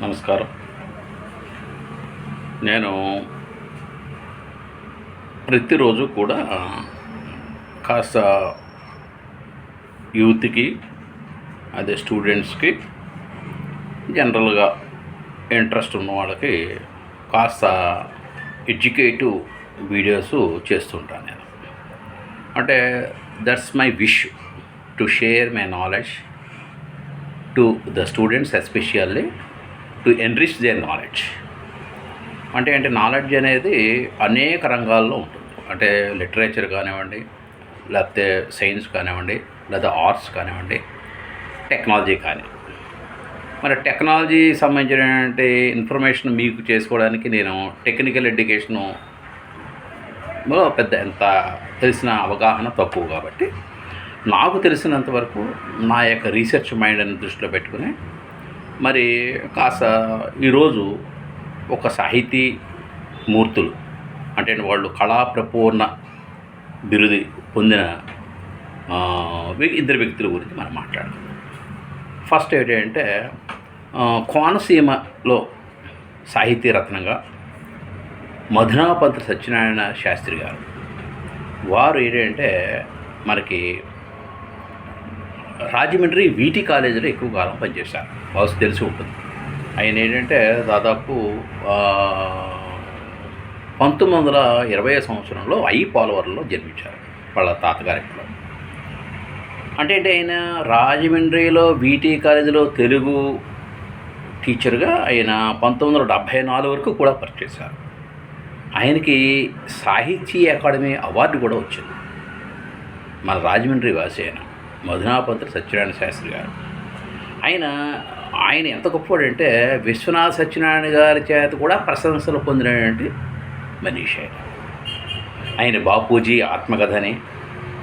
నమస్కారం. నేను ప్రతిరోజు కూడా కాస్త యూత్కి అదే స్టూడెంట్స్కి జనరల్గా ఇంట్రెస్ట్ ఉన్న వాళ్ళకి కాస్త ఎడ్యుకేటివ్ వీడియోస్ చేస్తుంటాను నేను. అంటే that's my wish to share my knowledge to the students especially to enrich their knowledge అంటే అంటే నాలెడ్జ్ అనేది అనేక రంగాల్లో ఉంటుంది. అంటే లిటరేచర్ కానివ్వండి లేకపోతే సైన్స్ కానివ్వండి లేదా ఆర్ట్స్ కానివ్వండి టెక్నాలజీ కానీ. మరి టెక్నాలజీ సంబంధించినటువంటి ఇన్ఫర్మేషన్ మీకు చేసుకోవడానికి నేను టెక్నికల్ ఎడ్యుకేషను పెద్ద ఎంత తెలిసిన అవగాహన తక్కువ కాబట్టి నాకు తెలిసినంత వరకు నా యొక్క రీసెర్చ్ మైండ్ని దృష్టిలో పెట్టుకుని మరి కాస్త ఈరోజు ఒక సాహితీ మూర్తులు అంటే వాళ్ళు కళాప్రపూర్ణ బిరుది పొందిన ఇద్దరు వ్యక్తుల గురించి మనం మాట్లాడుకుందాం ఫస్ట్ ఏంటంటే కోనసీమలో సాహితీ రత్నంగా మధునాపంత సత్యనారాయణ శాస్త్రి గారు. వారు ఏంటంటే మనకి రాజమండ్రి వీటి కాలేజీలో ఎక్కువ కాలం పనిచేశారు. బహుశా తెలిసి ఉంటుంది. ఆయన ఏంటంటే దాదాపు పంతొమ్మిది వందల ఇరవై సంవత్సరంలో ఐ పాలవర్లో జన్మించారు వాళ్ళ తాతగారి ఇంట్లో. అంటే అంటే ఆయన రాజమండ్రిలో వీటీ కాలేజీలో తెలుగు టీచర్గా ఆయన పంతొమ్మిది వందల డెబ్భై నాలుగు వరకు కూడా పనిచేశారు. ఆయనకి సాహిత్య అకాడమీ అవార్డు కూడా వచ్చింది. మన రాజమండ్రి వాసి ఆయన. మధునాపంత్రి సత్యనారాయణ శాస్త్రి గారు. ఆయన ఆయన ఎంత గొప్పవాడంటే విశ్వనాథ సత్యనారాయణ గారి చేత కూడా ప్రశంసలు పొందినటువంటి మనీష ఆయన. ఆయన బాపూజీ ఆత్మకథని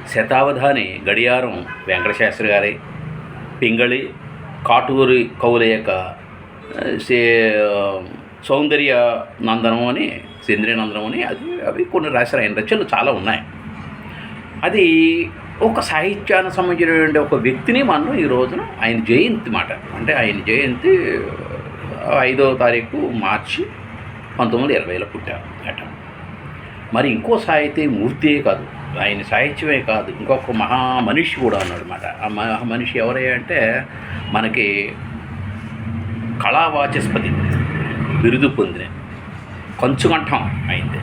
శతావధాని గడియారం వెంకటశాస్త్రి గారి పింగళి కాటూరి కవుల యొక్క సే- సౌందర్య నందనం అని సేంద్రియ నందనం అని అది అవి కొన్ని రాశారు. ఆయన రచనలు చాలా ఉన్నాయి. అది ఒక సాహిత్యానికి సంబంధించినటువంటి ఒక వ్యక్తిని మనం ఈ రోజున ఆయన జయంతి మాట అంటే ఆయన జయంతి ఐదవ తారీఖు మార్చి పంతొమ్మిది వందల ఇరవైలో పుట్టారు అట మరి ఇంకో సాహితీ మూర్తియే కాదు ఆయన సాహిత్యమే కాదు ఇంకొక మహా మనిషి కూడా అన్నాడు అనమాట ఆ మహా మనిషి అంటే మనకి కళావాచస్పతి బిరుదు పొందిన కంచుకంఠం అయింది.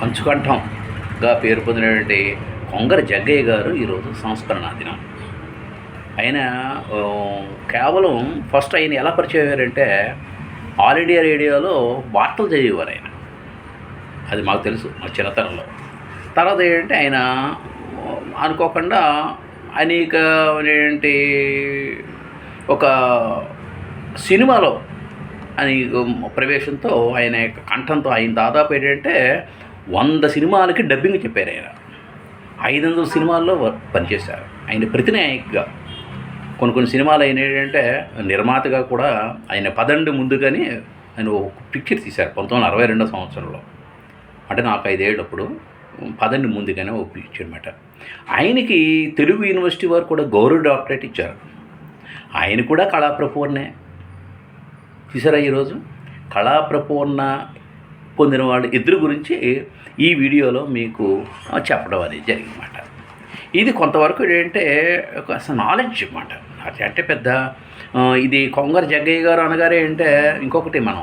కంచుకంఠంగా పేరు పొందినటువంటి కొంగర జగ్గయ్య గారు ఈరోజు సంస్కరణ దినం. ఆయన కేవలం ఫస్ట్ ఆయన ఎలా పరిచయం అయ్యారంటే ఆల్ ఇండియా రేడియోలో వార్తలు చదివేవారు ఆయన. అది మాకు తెలుసు మా చిన్నతనంలో. తర్వాత ఏంటంటే ఆయన అనుకోకుండా అనేక ఏంటి ఒక సినిమాలో అని ప్రవేశంతో ఆయన యొక్క కంఠంతో ఆయన దాదాపు ఏంటంటే వంద సినిమాలకి డబ్బింగ్ చెప్పారు ఆయన. ఐదు వందల సినిమాల్లో పనిచేశారు. ఆయన ప్రతినాయకగా. కొన్ని కొన్ని సినిమాలు ఆయన ఏంటంటే నిర్మాతగా కూడా ఆయన పదండి ముందుగానే ఆయన ఒక పిక్చర్ తీశారు పంతొమ్మిది వందల అరవై రెండో సంవత్సరంలో. అంటే నాకు ఐదేళ్ళప్పుడు పదండి ముందుగానే ఒక పిక్చర్ అనమాట ఆయనకి తెలుగు యూనివర్సిటీ వారు కూడా గౌరవ డాక్టరేట్ ఇచ్చారు. ఆయన కూడా కళాప్రపూర్ణే. చూసారా ఈరోజు? కళాప్రపూర్ణ పొందిన వాళ్ళు ఇద్దరు గురించి ఈ వీడియోలో మీకు చెప్పడం అనేది జరిగిందన్నమాట. ఇది కొంతవరకు ఏంటంటే ఒక నాలెడ్జ్ అన్నమాట. అంటే పెద్ద ఇది కొంగర జగ్గయ్య గారు అనగారే అంటే ఇంకొకటి మనం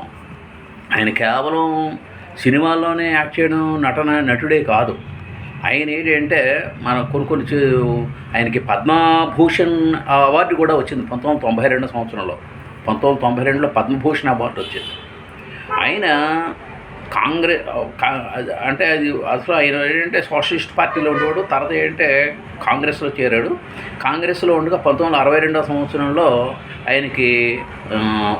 ఆయన కేవలం సినిమాల్లోనే యాక్ట్ చేయడం నటన నటుడే కాదు. ఆయన ఏంటంటే మన కొన్ని కొన్ని ఆయనకి పద్మభూషణ్ అవార్డు కూడా వచ్చింది పంతొమ్మిది వందల తొంభై రెండు సంవత్సరంలో. పంతొమ్మిది వందల తొంభై రెండులో పద్మభూషణ్ అవార్డు వచ్చింది. ఆయన కాంగ్రెస్ అంటే అది అసలు ఆయన ఏంటంటే సోషలిస్ట్ పార్టీలో ఉండేవాడు తర్వాత ఏంటంటే కాంగ్రెస్లో చేరాడు. కాంగ్రెస్లో ఉండగా పంతొమ్మిది వందల అరవై రెండవ సంవత్సరంలో ఆయనకి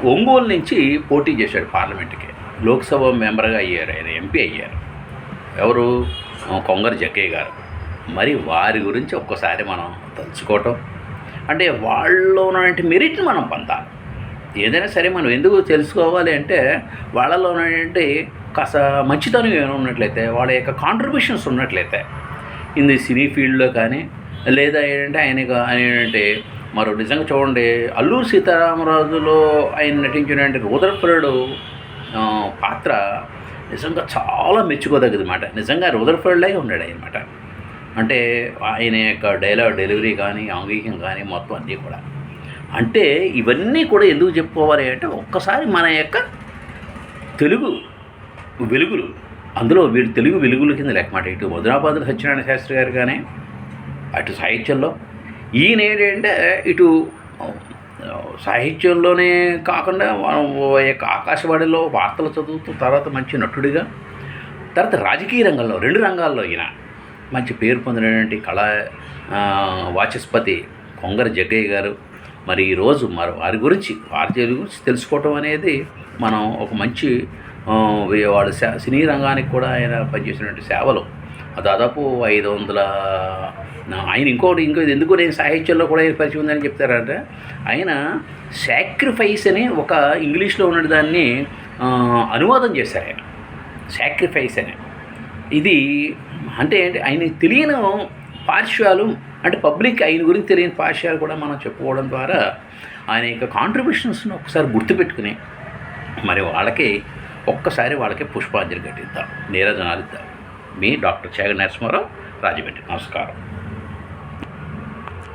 ఒంగోలు నుంచి పోటీ చేశాడు పార్లమెంట్కి. లోక్సభ మెంబర్గా అయ్యారు ఆయన ఎంపీ అయ్యారు. ఎవరు? ఆ, కొంగర జగ్గయ్య గారు. మరి వారి గురించి ఒక్కసారి మనం తలుచుకోవటం. అంటే వాళ్ళలో ఉన్నటువంటి మెరిట్ని మనం పొందాలి. ఏదైనా సరే మనం ఎందుకు తెలుసుకోవాలి అంటే వాళ్ళలో ఉన్నటువంటి కాస్త మంచితనం ఏమైనా ఉన్నట్లయితే వాళ్ళ యొక్క కాంట్రిబ్యూషన్స్ ఉన్నట్లయితే ఇది సినీ ఫీల్డ్లో కానీ లేదా ఏంటంటే ఆయన ఏంటంటే మరో నిజంగా చూడండి అల్లూరు సీతారామరాజులో ఆయన నటించినటువంటి రూదర్ఫర్డ్ పాత్ర నిజంగా చాలా మెచ్చుకోదగ్గది మాట నిజంగా రూదర్ఫర్డ్లాగే ఉన్నాడు అనమాట అంటే ఆయన యొక్క డైలాగ్ డెలివరీ కానీ ఆంగికం కానీ మొత్తం అన్నీ కూడా. అంటే ఇవన్నీ కూడా ఎందుకు చెప్పుకోవాలి అంటే ఒక్కసారి మన యొక్క తెలుగు వెలుగులు. అందులో వీరు తెలుగు వెలుగుల కింద లెక్కమాట ఇటు మధురాబాదుల సత్యనారాయణ శాస్త్రి గారు కానీ అటు సాహిత్యంలో ఈయన ఏంటంటే ఇటు సాహిత్యంలోనే కాకుండా యొక్క ఆకాశవాణిలో వార్తలు చదువుతూ తర్వాత మంచి నటుడిగా తర్వాత రాజకీయ రంగంలో రెండు రంగాల్లో ఈయన మంచి పేరు పొందినటువంటి కళా వాచస్పతి కొంగర జగ్గయ్య గారు. మరి ఈరోజు మరి వారి గురించి వారి గురించి తెలుసుకోవటం అనేది మనం ఒక మంచి వాళ్ళ సినీ రంగానికి కూడా ఆయన పనిచేసినటువంటి సేవలు. దాదాపు ఐదు వందల ఆయన ఇంకోటి ఇంకో ఇది ఎందుకు నేను సాహిత్యంలో కూడా ఆయన పరిచయం ఉందని చెప్తారంటే ఆయన సాక్రిఫైస్ అని ఒక ఇంగ్లీష్లో ఉన్న దాన్ని అనువాదం చేశారు ఆయన. సాక్రిఫైస్ అని. ఇది అంటే ఏంటి ఆయన తెలియని పార్శ్వాలు అంటే పబ్లిక్ ఆయన గురించి తెలియని పార్శ్వాలు కూడా మనం చెప్పుకోవడం ద్వారా ఆయన యొక్క కాంట్రిబ్యూషన్స్ను ఒకసారి గుర్తుపెట్టుకుని మరి వాళ్ళకి ఒక్కసారి వాళ్ళకి పుష్పాంజలి ఘటిద్దాం నీరజనాలు ఇద్దాం మీ డాక్టర్ చేగ నరసింహారావు రాజమండ్రి నమస్కారం.